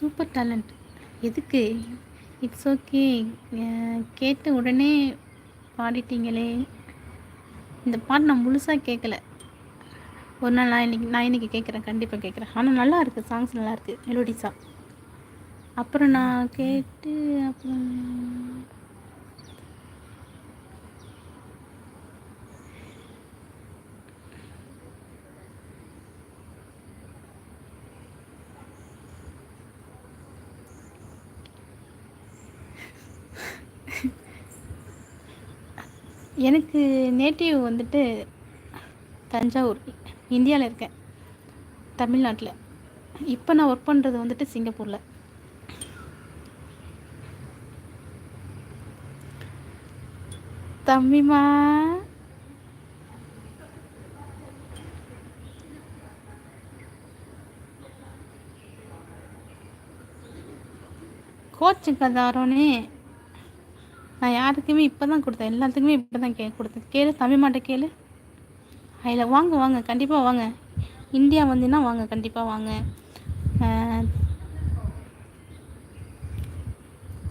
Super talent எதுக்கு? It's okay கேட்ட உடனே பாடிட்டீங்களே. இந்த பாட்டு நான் முழுசாக கேட்கல ஒரு நாள் நான் இன்றைக்கி நான் இன்னைக்கு கேட்குறேன் கண்டிப்பாக கேட்குறேன் ஆனால் நல்லா இருக்குது சாங்ஸ் நல்லா இருக்குது மெலோடிஸாக அப்புறம் நான் கேட்டு அப்புறம் எனக்கு நேட்டிவ் வந்துட்டு தஞ்சாவூர் இந்தியாவில் இருக்கேன். தமிழ்நாட்டில். இப்போ நான் ஒர்க் பண்ணுறது வந்துட்டு சிங்கப்பூரில். தம்பிமா கோச்சுக்கு தாரோனே நான் யாருக்குமே இப்போ தான் கொடுத்தேன். எல்லாத்துக்குமே இப்போ தான் கே கொடுத்தேன். கேளு தமிழ் மாட்டை கேளு. அதில் வாங்க வாங்க. கண்டிப்பாக வாங்க. இந்தியா வந்தீங்கன்னா வாங்க கண்டிப்பாக வாங்க.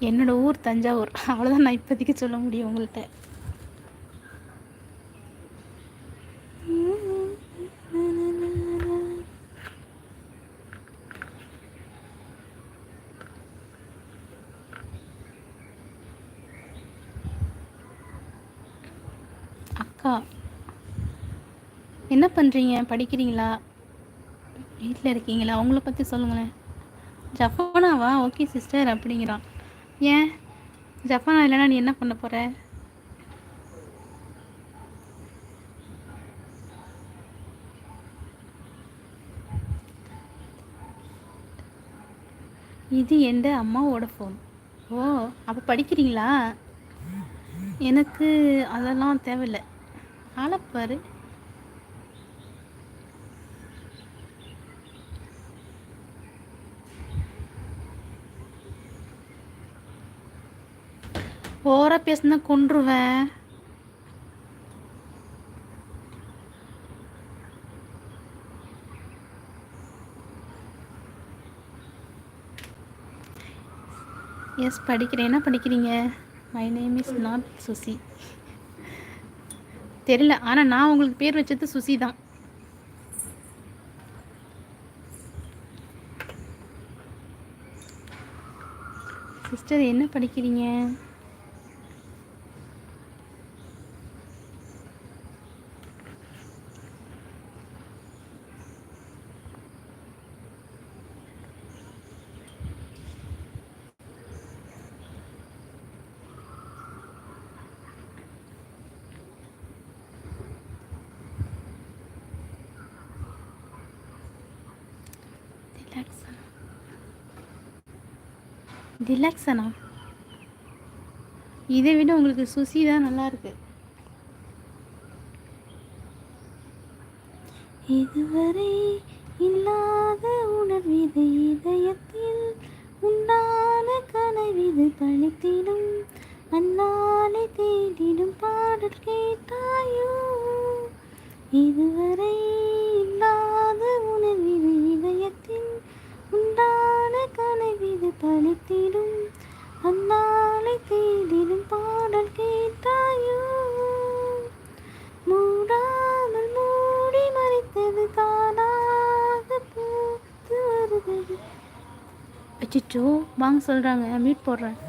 என்னோடய ஊர் தஞ்சாவூர். அவ்வளோதான் நான் இப்போதைக்கு சொல்ல முடியும் உங்கள்கிட்ட அக்கா என்ன பண்ணுறீங்க படிக்கிறீங்களா? வீட்டில் இருக்கீங்களா? அவங்கள பற்றி சொல்லுங்களேன். ஜஃபானாவா? ஓகே சிஸ்டர் அப்படிங்கிறான். ஏன்? ஜஃபானா இல்லைனா நீ என்ன பண்ண போகிற இது எந்த அம்மாவோட ஃபோன் ஓ அப்போ படிக்கிறீங்களா? எனக்கு அதெல்லாம் தேவையில்லை. ஆளப்பாரு ஓரா பேசுனா கொன்றுவேன் எஸ் படிக்கிறேன். என்ன படிக்கிறீங்க? My name is not Suchi தெரியல. ஆனால் நான் உங்களுக்கு பேர் வச்சது சுசி தான். சிஸ்டர் என்ன படிக்கிறீங்க? டிலாக்ஸனா இதை விட உங்களுக்கு சுசி தான் நல்லாயிருக்கு இதுவரை இல்லாத உணர்வித இதயத்தில் உண்டான கனவிது பழித்திடும் அந்நாளை தேடிடும் பாடல் கேட்டாயோ? இதுவரை கனவிது அந்நாளை தேதிலும் பாடல் கேட்டாயோ? மூடாமல் மூடி மறைத்தது தானாக பூத்து வருகிறது அச்சிச்சோ வாங்க சொல்கிறாங்க மீட் போடுறேன்.